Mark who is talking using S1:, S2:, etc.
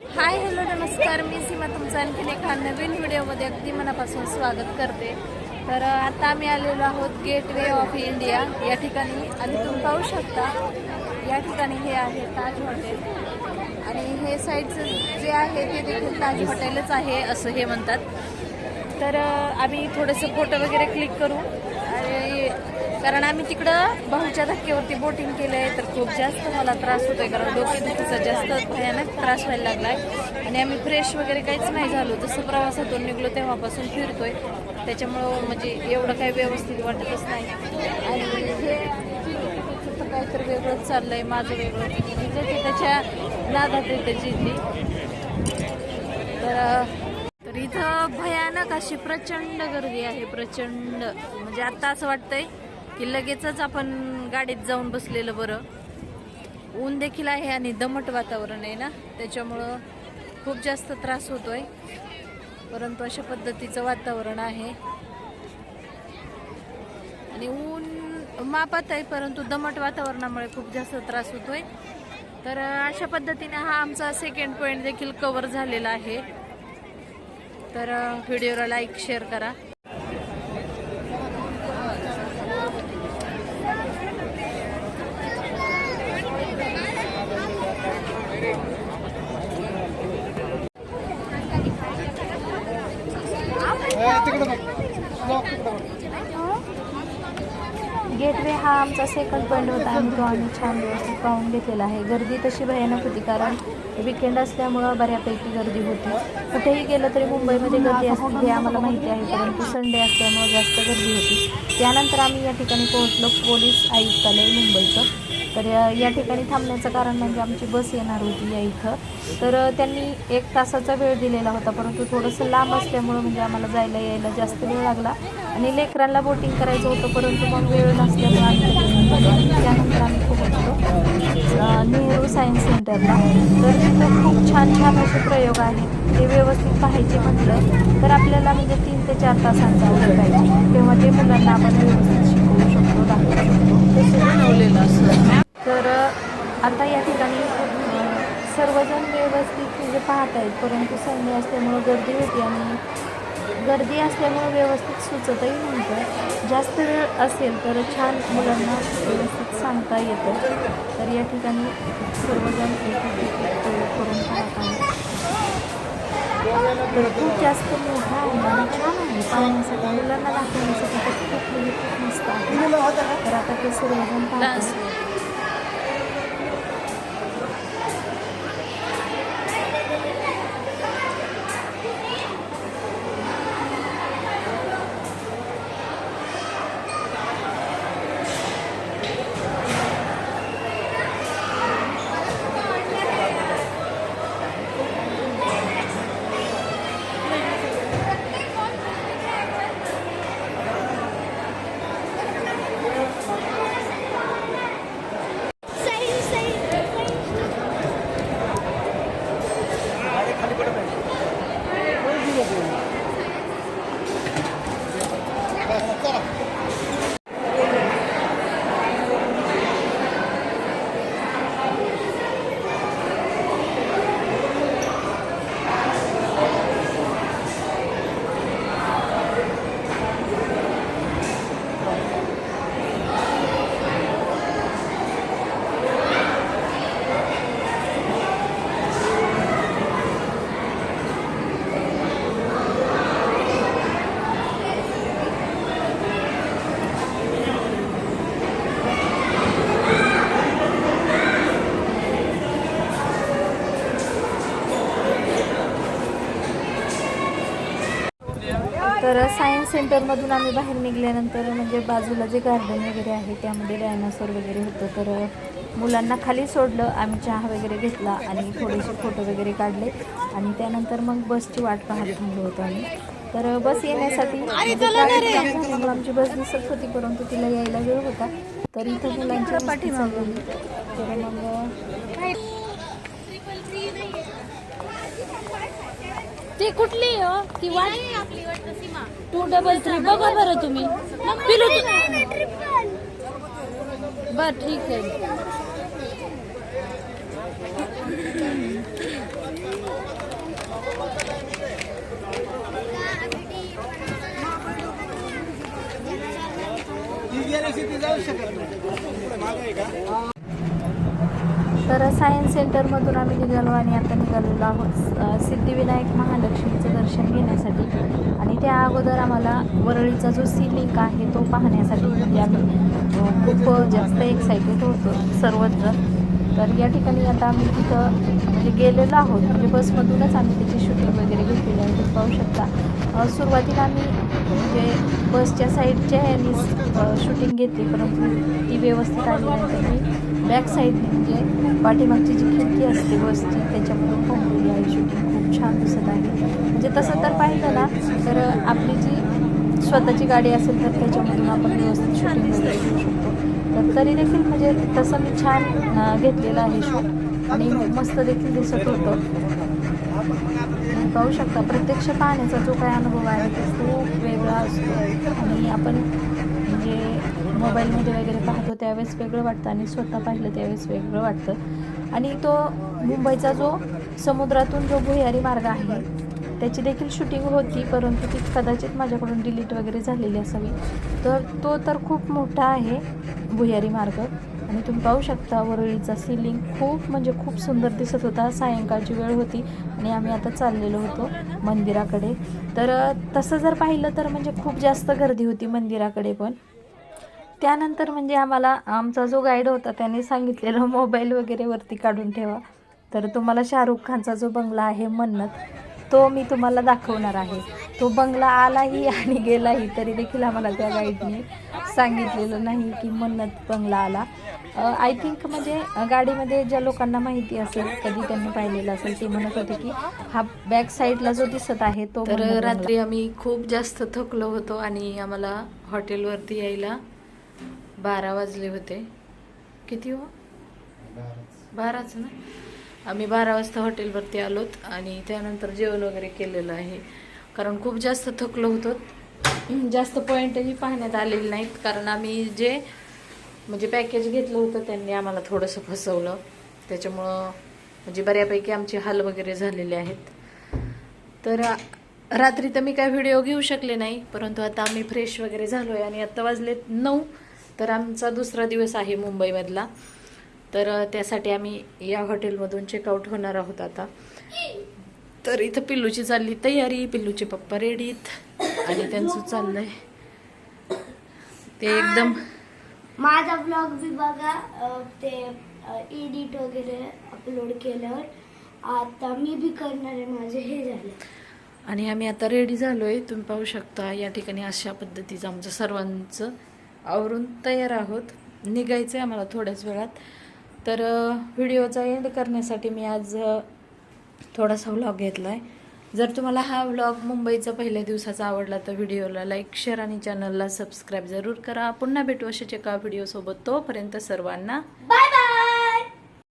S1: Hi hello नमस्कार. मी सीमा तुमचं आणखीन एका नवीन व्हिडिओमध्ये अगदी मनापासून स्वागत करते. तर आता आम्ही आलेलो आहोत गेट वे ऑफ इंडिया या ठिकाणी आणि तुम्ही पाहू शकता या ठिकाणी हे आहे ताज हॉटेल आणि हे साईडचं जे आहे ते देखील ताज हॉटेलच आहे असं हे म्हणतात. तर आम्ही थोडंसं फोटो वगैरे क्लिक करू. आणि कारण आम्ही तिकडं भाऊच्या धक्क्यावरती बोटिंग केलं आहे तर खूप जास्त मला त्रास होतोय कारण डोकेदुखीचा जास्त भयानक त्रास व्हायला लागला आहे आणि आम्ही फ्रेश वगैरे काहीच नाही झालो. जसं प्रवासातून निघलो तेव्हापासून फिरतोय. त्याच्यामुळं म्हणजे एवढं काही व्यवस्थित वाटतच नाही. आणि हे काहीतरी वेगळंच चाललंय माझं वेगळं. म्हणजे ते त्याच्या नादात आहे त्याची ती तर तर इथं भयानक अशी प्रचंड गर्दी आहे प्रचंड. म्हणजे आता असं वाटतंय की लगेचच आपण गाडीत जाऊन बसलेलं बरं. ऊन देखील आहे आणि दमट वातावरण आहे ना? त्याच्यामुळं खूप जास्त त्रास होतोय. परंतु अशा पद्धतीचं वातावरण आहे. आणि ऊन मापात आहे परंतु दमट वातावरणामुळे खूप जास्त त्रास होतोय. तर अशा पद्धतीने हा आमचा सेकंड पॉईंट देखील कवर झालेला आहे. तर व्हिडिओला लाईक शेअर करा. गेटवे हा आमचा सेकंड पॉईंट होता. आम्ही तो आम्ही छान व्यवस्थित पाहून घेतलेला आहे. गर्दी तशी भयानक होती कारण विकेंड असल्यामुळं बऱ्यापैकी गर्दी होती. कुठेही गेलं तरी मुंबईमध्ये गर्दी असते हे आम्हाला माहिती आहे. परंतु संडे असल्यामुळं जास्त गर्दी होती. त्यानंतर आम्ही या ठिकाणी पोहोचलो पोलीस आयुक्तालय मुंबईचं. तर या ठिकाणी थांबण्याचं कारण म्हणजे आमची बस येणार होती या इथं. तर त्यांनी एक तासाचा वेळ दिलेला होता परंतु थोडंसं लांब असल्यामुळं म्हणजे आम्हाला जायला यायला जास्त वेळ लागला. आणि लेकरांना बोटिंग करायचं होतं परंतु मग वेळ नसल्यामुळे आम्ही त्यानंतर आम्ही पोहोचलो अ, नेहरू सायन्स सेंटरला. तर तिथं खूप छान छान असे प्रयोग आहेत. ते व्यवस्थित पाहायचे म्हटलं तर आपल्याला म्हणजे तीन ते चार तासांचा वेळ पाहिजे. तेव्हा ते मुलांना आपण व्यवस्थित शिकवू शकतो दाखवू शकतो तसं बनवलेलं असतं तर अ, आता या ठिकाणी अ, सर्वजण व्यवस्थित म्हणजे आहेत परंतु संडे असल्यामुळं गर्दी होती आणि गर्दी असल्यामुळं व्यवस्थित सुचतही नव्हतं. जास्त वेळ असेल तर छान मुलांना व्यवस्थित सांगता येतं. तर या ठिकाणी सर्वजण करून पाहत आहेत तर खूप जास्त मोठा आहे आणि छान आहे पाहण्यासाठी मुलांना दाखवण्यासाठी खूप म्हणजे खूप मस्त आहे. तर आता ते सर्वजण पाहतात. तर सायन्स सेंटरमधून आम्ही बाहेर निघाल्यानंतर म्हणजे बाजूला जे गार्डन वगैरे आहे त्यामध्ये डायनासोर वगैरे होतं. तर मुलांना खाली सोडलं आम्ही चहा वगैरे घेतला आणि थोडेसे फोटो वगैरे काढले. आणि त्यानंतर मग बसची वाट पाहत थांबलो होतो आम्ही. तर बस येण्यासाठी म्हणजे आमची बस दिसत होती परंतु तिला यायला वेळ होता. तर इथं मुलांच्या पाठीमागं. तर मग ती कुठली हो? ती वाटली आपली वाटत सीमा. टू डबल थ्री बघा बरं तुम्ही. पिलू बर ठीक आहे. जाऊ शकत नाही का तर सायन्स सेंटरमधून आम्ही निघालो आणि आता निघालेलो आहोत. सिद्धिविनायक महालक्ष्मीचं दर्शन घेण्यासाठी. आणि त्या अगोदर आम्हाला वरळीचा जो सिलिंक आहे तो पाहण्यासाठी म्हणजे आम्ही खूप जास्त एक्सायटेड होतो सर्वत्र तर या ठिकाणी आता आम्ही तिथं म्हणजे गेलेलो आहोत. म्हणजे बसमधूनच आम्ही त्याची शूटिंग वगैरे घेतलेली आहे. तुम्ही पाहू शकता. सुरुवातीला आम्ही म्हणजे बसच्या साईडच्या ह्यानी शूटिंग घेतली परंतु ती व्यवस्थित आली नाही. तर मी बॅक साईडने म्हणजे पाठीमागची जी खिडकी असते बसची त्याच्यामधून पाहिलेली आहे शूटिंग खूप छान दिसत आहे. म्हणजे तसं तर पाहिलं ना तर आपली जी स्वतःची गाडी असेल तर त्याच्यामधून आपण व्यवस्थित शूटिंग वगैरे घेऊ शकतो. तर तरी देखील म्हणजे तसं मी छान घेतलेलं आहे शूट आणि मस्त देखील दिसत होतं. पाहू शकता. प्रत्यक्ष पाहण्याचा जो काय अनुभव आहे तो खूप वेगळा असतो. आणि आपण म्हणजे मोबाईलमध्ये वगैरे पाहतो त्यावेळेस वेगळं वाटतं आणि स्वतः पाहिलं त्यावेळेस वेगळं वाटतं. आणि तो मुंबईचा जो समुद्रातून जो भुयारी मार्ग आहे त्याची देखील शूटिंग होती परंतु ती कदाचित माझ्याकडून डिलीट वगैरे झालेली असावी. तर तो तर खूप मोठा आहे भुयारी मार्ग. आणि तुम्ही पाहू शकता वरळीचा सिलिंग खूप म्हणजे खूप सुंदर दिसत होता. सायंकाळची वेळ होती आणि आम्ही आता चाललेलो होतो मंदिराकडे. तर तसं जर पाहिलं तर म्हणजे खूप जास्त गर्दी होती मंदिराकडे पण. त्यानंतर म्हणजे आम्हाला आमचा जो गाईड होता त्याने सांगितलेलं मोबाईल वगैरे वरती काढून ठेवा. तर तुम्हाला शाहरुख खानचा जो बंगला आहे मन्नत तो मी तुम्हाला दाखवणार आहे. तो बंगला आलाही आणि गेलाही तरी देखील आम्हाला त्या गाईडने सांगितलेलं नाही की मन्नत बंगला आला आय थिंक म्हणजे गाडीमध्ये ज्या लोकांना माहिती असेल कधी त्यांनी पाहिलेलं असेल ते म्हणत होते की हा बॅक साईडला जो दिसत आहे तो तर रात्री आम्ही खूप जास्त थकलो होतो आणि आम्हाला हॉटेलवरती यायला बारा वाजले होते. किती हो? बाराच ना? आम्ही बारा वाजता हॉटेलवरती आलोत आणि त्यानंतर जेवण वगैरे केलेलं आहे. कारण खूप जास्त थकलो होतो. जास्त पॉईंटही पाहण्यात आलेले नाहीत. कारण आम्ही जे म्हणजे पॅकेज घेतलं होतं त्यांनी आम्हाला थोडंसं फसवलं. त्याच्यामुळं म्हणजे बऱ्यापैकी आमचे हाल वगैरे झालेले आहेत. तर रात्री तर मी काय व्हिडिओ घेऊ शकले नाही परंतु आता आम्ही फ्रेश वगैरे झालो आहे आणि आत्ता वाजलेत नऊ. तर आमचा दुसरा दिवस आहे मुंबईमधला. तर त्यासाठी आम्ही या हॉटेलमधून चेकआउट होणार आहोत आता. तर इथं पिल्लूची चालली तयारी पिल्लूचे पप्पा रेडीत आणि त्यांचं चाललंय. ते एकदम
S2: माझा ब्लॉग बी बघा ते एडिट वगैरे अपलोड केल्यावर आता मी बी करणार आहे माझे हे झाले.
S1: आणि आम्ही आता रेडी झालोय. तुम्ही पाहू शकता या ठिकाणी अशा पद्धतीचं आमचं सर्वांचं आवरून तयार आहोत. निघायचं आहे आम्हाला थोड्याच वेळात. तर व्हिडिओचा एंड करण्यासाठी मी आज थोडासा व्लॉग घेतला आहे जर तुम्हाला हा व्लॉग मुंबईचा पहिल्या दिवसाचा आवडला तर व्हिडिओला लाईक शेअर आणि चॅनलला सबस्क्राईब जरूर करा. पुन्हा भेटू अशाच एका व्हिडिओसोबत तोपर्यंत सर्वांना
S2: बाय